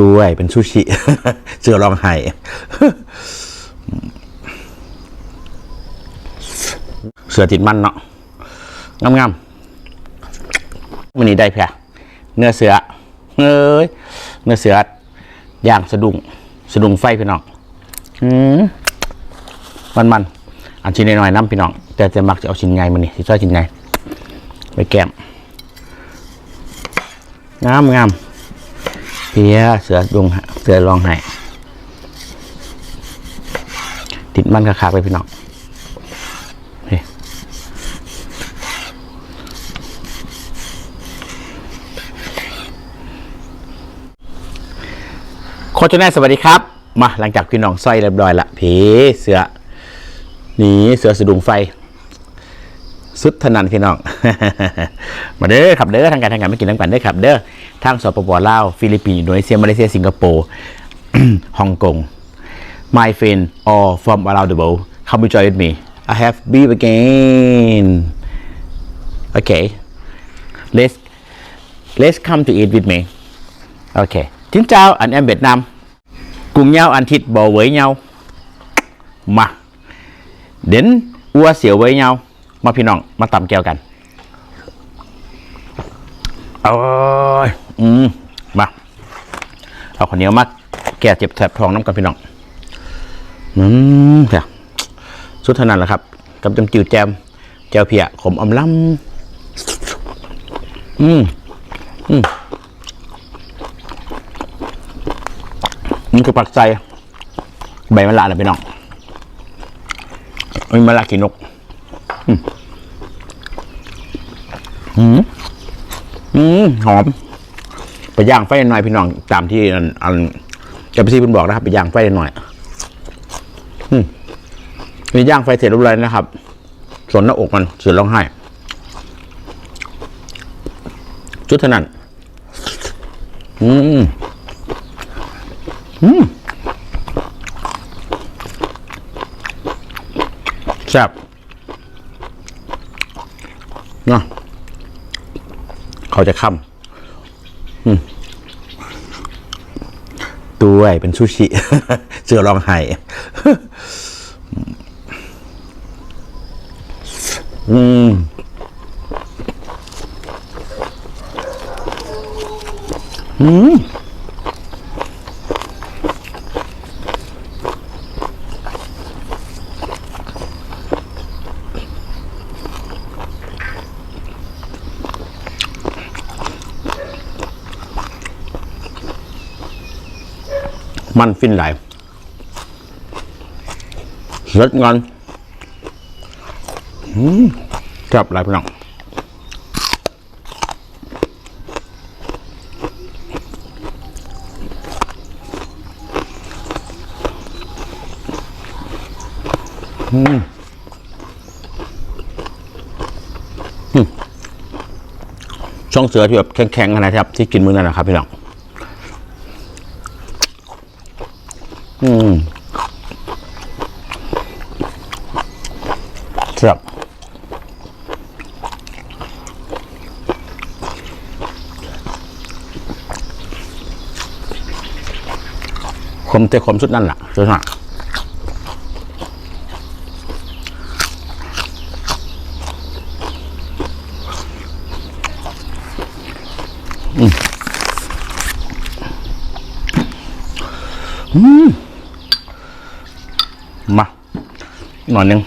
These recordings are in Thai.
ตัวใหญ่เป็นซูชิ เสือร้องไห้เสือติดมันเนาะงามๆวันนี้ได้เพียเนื้อเสือเอ้ยเนื้อเสือย่างสะดุ้งสะดุ้งไฟพี่น้องอืมมันมันๆอันชิ้นน้อยๆน้ำพี่น้อง แต่จะมักจะเอาชิ้นใหญ่มานี่สิช่วยชิ้นใหญ่ไปแก้มงามงาม เพียเสือดงเสือรองไห้ติดมันขาไปพี่น้องโคชแน่สวัสดีครับ มาหลังจากพี่น้องสร้อยเรียบร้อยละผีเสือหนีเสือสะดุงไฟสุดถนันพี่น้อง มาเด้อขับเด้อทางการทางการไม่กินน้ำกันเด้อขับเด้อ ทางสปปลาว ฟิลิปปินส์อินโดนีเซียมาเลเซียสิงคโปร์ฮ่องกง my friend all from around the world come join with me I have beef again okay let's let's come to eat with me okay xin chào anh em Việt Nam. Cùng nhau ăn thịt bò với nhau. Mà. Đến ua xỉu với nhau. Mà พี่น้องมาตำแก้วกัน โอ้ยอืมมา เอาข้าวเหนียวมาแก้เจ็บแสบท้องน้ำกันพี่น้อง อืมเดี๋ยวสุดเท่านั้นแหละครับกับจำจืดแจมแจวเพียขมอมล้ำอืมนี่คือปักใจใบมะละนะพี่น้องมีมะละกีนก อืมอืม อืมหอมไปย่างไฟหน่อยพี่น้องตามที่อันอันจะไปซีพิ่นบอกนะครับ ไปย่างไฟหน่อย อืมมีย่างไฟเสร็จเรียบร้อยนะครับ ส่วนหน้าอกมันเสือร้องไห้จุดเท่านั้นอืมแซ่บเนาะ เขาจะค่ำตัวเป็นซูชิเสือร้องไห้อืมอืม มันฟินไหลายรสงอนอืมจับหลายพี่น้องอืมช่องเสือที่แบบแข็งๆขนาดครับที่กินมื้อนั้นนะครับพี่น้อง อืมครับคมแต่คมสุดนั่นแหละสุดหนักมา หน่อยนึง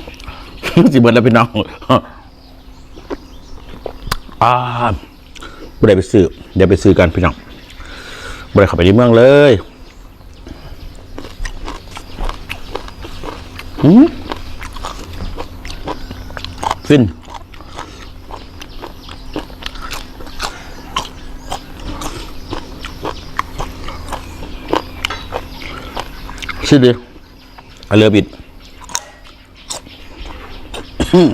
สิเบิดแล้วพี่น้องอ่าบ่ได้ไปซื้อเดี๋ยวไปซื้อกันพี่น้องบ่ได้ข้าไปในเมืองเลยอืมฟินชิดี I love it อื อืม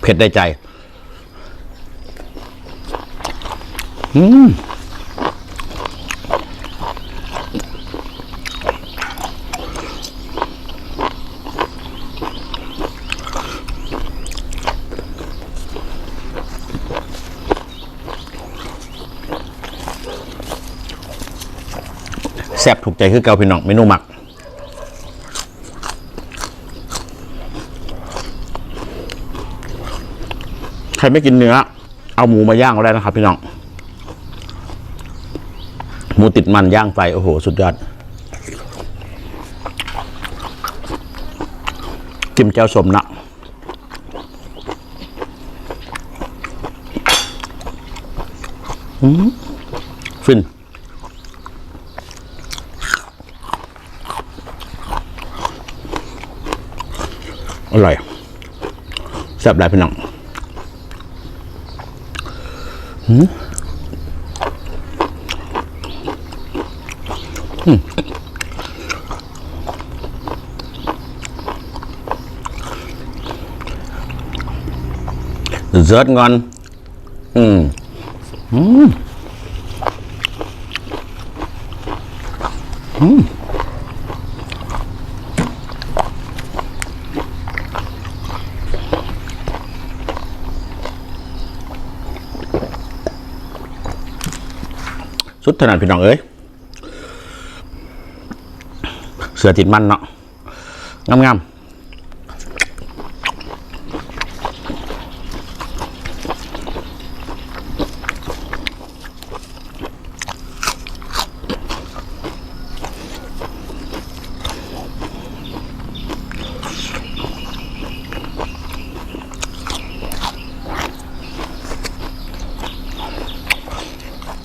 เผ็ดได้ใจ อืมแซ่บถูกใจคือเกาพี่น้องเมนูหมัก ครไม่กินเนื้อ เอาหมูมาย่างก็ได้นะครับพี่น้อง หมูติดมันย่างไฟโอ้โห สุดยอดกิมเจ้าสมนะอืมฟินอร่อยแซ่บหลายพี่น้อง หืมอืมเซิร์ชงอน อืมอืมอืม สุดถนัดพี่น้องเอ้ยเสือติดมันเนาะงามๆ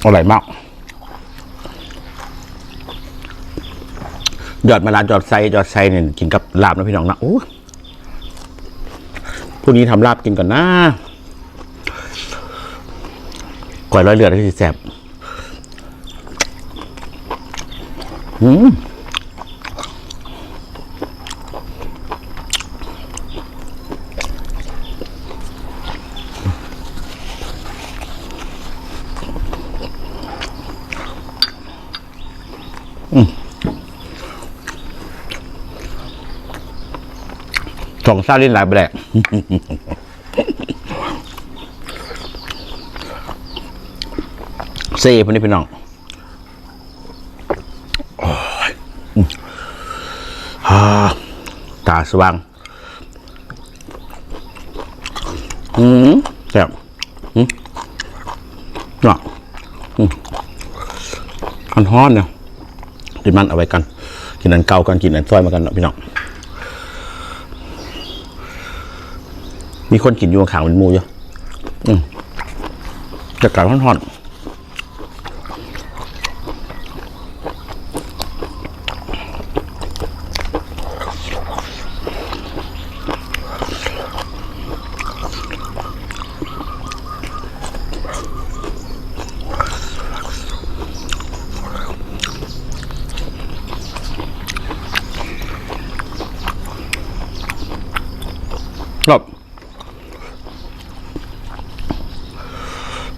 อร่อยมาก ยอดมะลาจอดไซจอดไซเนี่ยกินกับลาบนะพี่น้องนะโอ้พรุ่งนี้ทำลาบกินก่อนนะก่อยร้อยเลือดที่แสบอืม สองซาลิ้นหลายไปแหละเซ่พวกนี้พี่น้องโอ้ยฮ่าตาสว่างอืมแซ่บอืมเนาอืมอันฮอนเนี่ยกิมันเอาไว้กัน กินอันเก่ากันกินอันซอยมากันเนาะพี่น้อง มีคนกินอยู่ขางเป็นมูอยู่อืมจะกลายท่อนๆ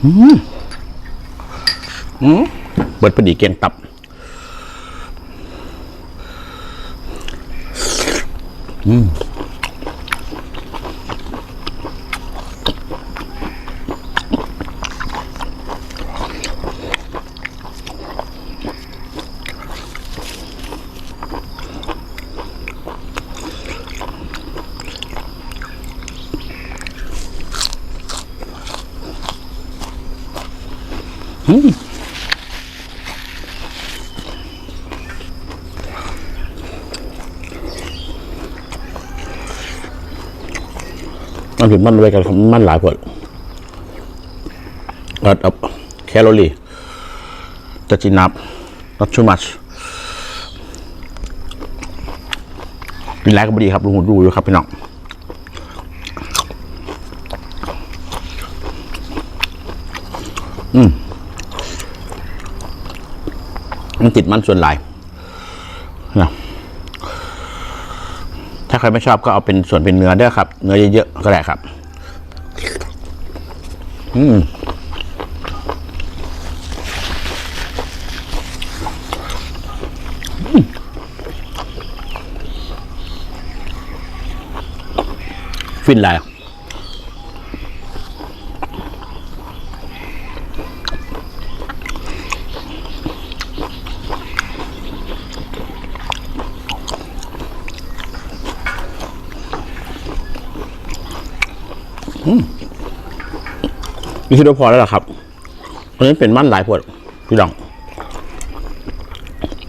อืมเบิดพอดีเกียงตับ อืม นถึงมันไว้กันมันหลายผลอัดอับแคลอรี่จะจินับ not too much กินแล้วก็ดีครับลุงหูดูอยู่ครับพี่น้องอืมมันติดมันส่วนหลายนะ ถ้าใครไม่ชอบก็เอาเป็นส่วนเป็นเนื้อด้อครับ เนื้อเยอะๆก็ได้ครับ อืมอืมฟินเลย นี่คิดว่าพอแล้วหรอครับอันนี้เป็นมันหลายพวดพี่ดอง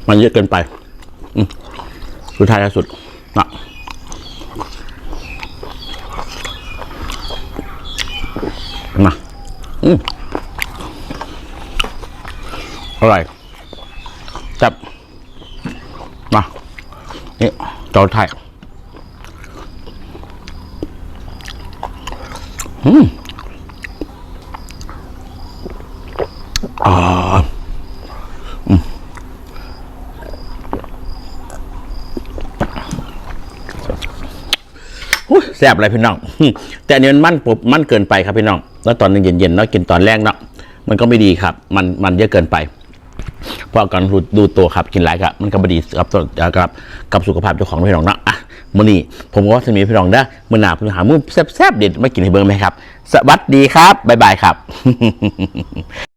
มันเยอะเกินไปอืมสุดท้ายสุดนะมาอืมอร่อยจับมานี่จอไทยอืม อ่าอืมแซ่บอะไรพี่น้อง แต่อันนี้มันมันปุบมันเกินไปครับพี่น้อง แล้วตอนเย็นๆเนาะกินตอนแรกเนาะมันก็ไม่ดีครับ มันมันเยอะเกินไปเพราะการดูตัวครับกินหลายกับมันก็บดีกับตัวกับกับสุขภาพเจ้าของพี่น้องเนาะอะมื้อนี้ผมก็ว่าจะมีพี่น้องเด้อมื้อหน้าผมหามือแซ่บๆเด็ดมากินให้เบิ่งไหมครับ สวัสดีครับบ๊ายบายครับ